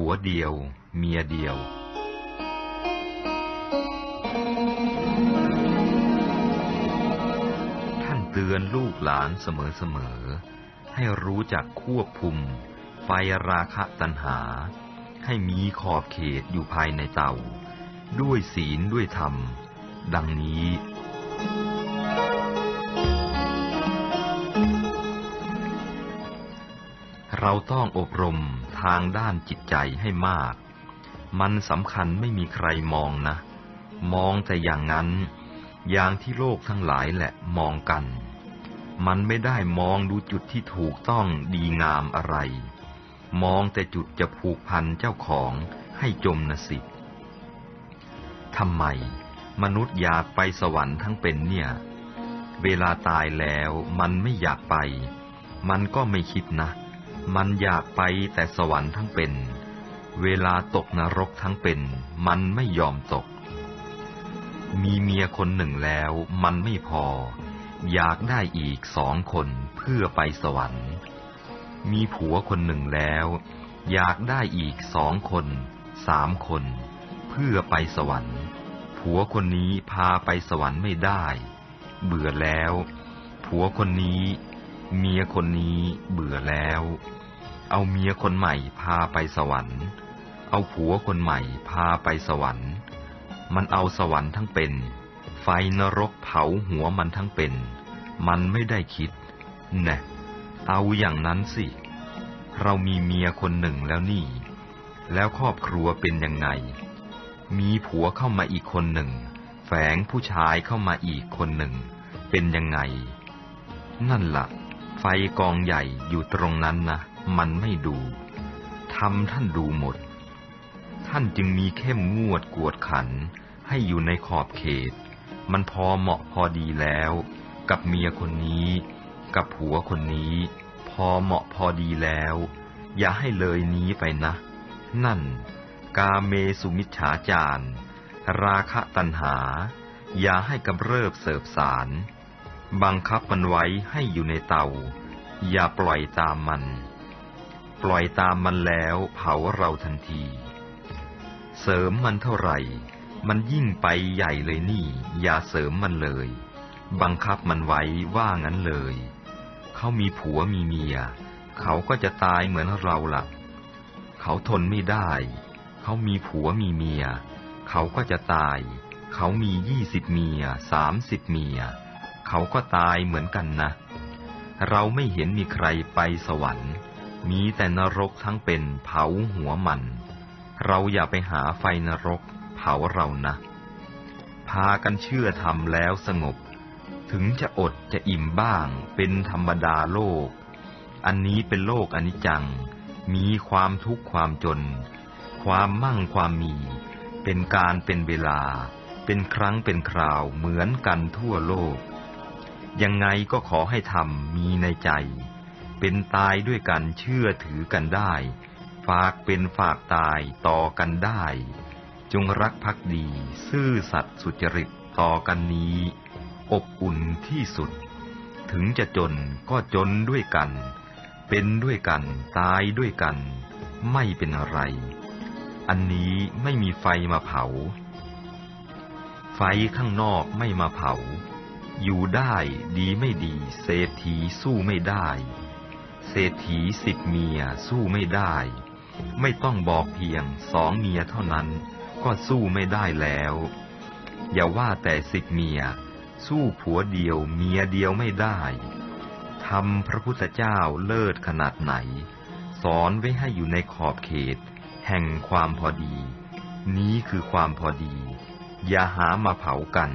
ผัวเดียว เมียเดียว ท่านเตือนลูกหลานเสมอๆ ให้รู้จักควบคุม ไฟราคะตัณหา ให้มีขอบเขตอยู่ภายในเตา ด้วยศีลด้วยธรรม ดังนี้เราต้องอบรม ทางด้านจิตใจให้มาก มันสำคัญไม่มีใครมองนะ มองแต่อย่างนั้น อย่างที่โลกทั้งหลายแหละมองกัน มันไม่ได้มองดูจุดที่ถูกต้องดีงามอะไร มองแต่จุดจะผูกพันเจ้าของให้จมนสิทำไม มนุษย์อยากไปสวรรค์ทั้งเป็นเนี่ย เวลาตายแล้วมันไม่อยากไป มันก็ไม่คิดนะ มันอยากไปแต่สวรรค์ทั้งเป็น เวลาตกนรกทั้งเป็น มันไม่ยอมตก มีเมียคนหนึ่งแล้วมันไม่พอ อยากได้อีกสองคนเพื่อไปสวรรค์ มีผัวคนหนึ่งแล้ว อยากได้อีกสองคนสามคน เพื่อไปสวรรค์ ผัวคนนี้พาไปสวรรค์ไม่ได้ เบื่อแล้ว ผัวคนนี้ เมียคนนี้เบื่อแล้ว เอาเมียคนใหม่พาไปสวรรค์ เอาผัวคนใหม่พาไปสวรรค์ มันเอาสวรรค์ทั้งเป็น ไฟนรกเผาหัวมันทั้งเป็น มันไม่ได้คิดแน่เอาอย่างนั้นสิ เรามีเมียคนหนึ่งแล้วนี่ แล้วครอบครัวเป็นยังไง มีผัวเข้ามาอีกคนหนึ่ง แฝงผู้ชายเข้ามาอีกคนหนึ่ง เป็นยังไง นั่นละ่ะ ไฟกองใหญ่อยู่ตรงนั้นนะมันไม่ดูทำท่านดูหมด ท่านจึงมีเข้มงวดกวดขัน ให้อยู่ในขอบเขต มันพอเหมาะพอดีแล้ว กับเมียคนนี้ กับผัวคนนี้ พอเหมาะพอดีแล้ว อย่าให้เลยนี้ไปนะ นั่น กาเมสุมิจฉาจารราคะตัณหา อย่าให้กำเริบเสบสาร บังคับมันไว้ให้อยู่ในเตา อย่าปล่อยตามมัน ปล่อยตามมันแล้วเผาเราทันที เสริมมันเท่าไหร่ มันยิ่งไปใหญ่เลยนี่ อย่าเสริมมันเลย บังคับมันไว้ว่างั้นเลย เขามีผัวมีเมีย เขาก็จะตายเหมือนเราละ่ะ เขาทนไม่ได้ เขามีผัวมีเมีย เขาก็จะตาย เขามียี่สิบเมียสามสิบเมีย เขาก็ตายเหมือนกันนะ เราไม่เห็นมีใครไปสวรรค์ มีแต่นรกทั้งเป็นเผาหัวมัน เราอย่าไปหาไฟนรกเผาเรานะ พากันเชื่อธรรมแล้วสงบ ถึงจะอดจะอิ่มบ้างเป็นธรรมดาโลก อันนี้เป็นโลกอนิจจัง มีความทุกข์ความจน ความมั่งความมี เป็นการเป็นเวลาเป็นครั้งเป็นคราวเหมือนกันทั่วโลก ยังไงก็ขอให้ทำมีในใจ เป็นตายด้วยกันเชื่อถือกันได้ ฝากเป็นฝากตายต่อกันได้ จงรักภักดี ซื่อสัตย์สุจริตต่อกันนี้ อบอุ่นที่สุด ถึงจะจนก็จนด้วยกัน เป็นด้วยกันตายด้วยกัน ไม่เป็นอะไร อันนี้ไม่มีไฟมาเผา ไฟข้างนอกไม่มาเผา อยู่ได้ดีไม่ดี เศรษฐีสู้ไม่ได้ เศรษฐีสิบเมียสู้ไม่ได้ ไม่ต้องบอกเพียงสองเมียเท่านั้นก็สู้ไม่ได้แล้ว อย่าว่าแต่สิบเมีย สู้ผัวเดียวเมียเดียวไม่ได้ทำพระพุทธเจ้าเลิศขนาดไหน สอนไว้ให้อยู่ในขอบเขต แห่งความพอดี นี้คือความพอดี อย่าหามาเผากัน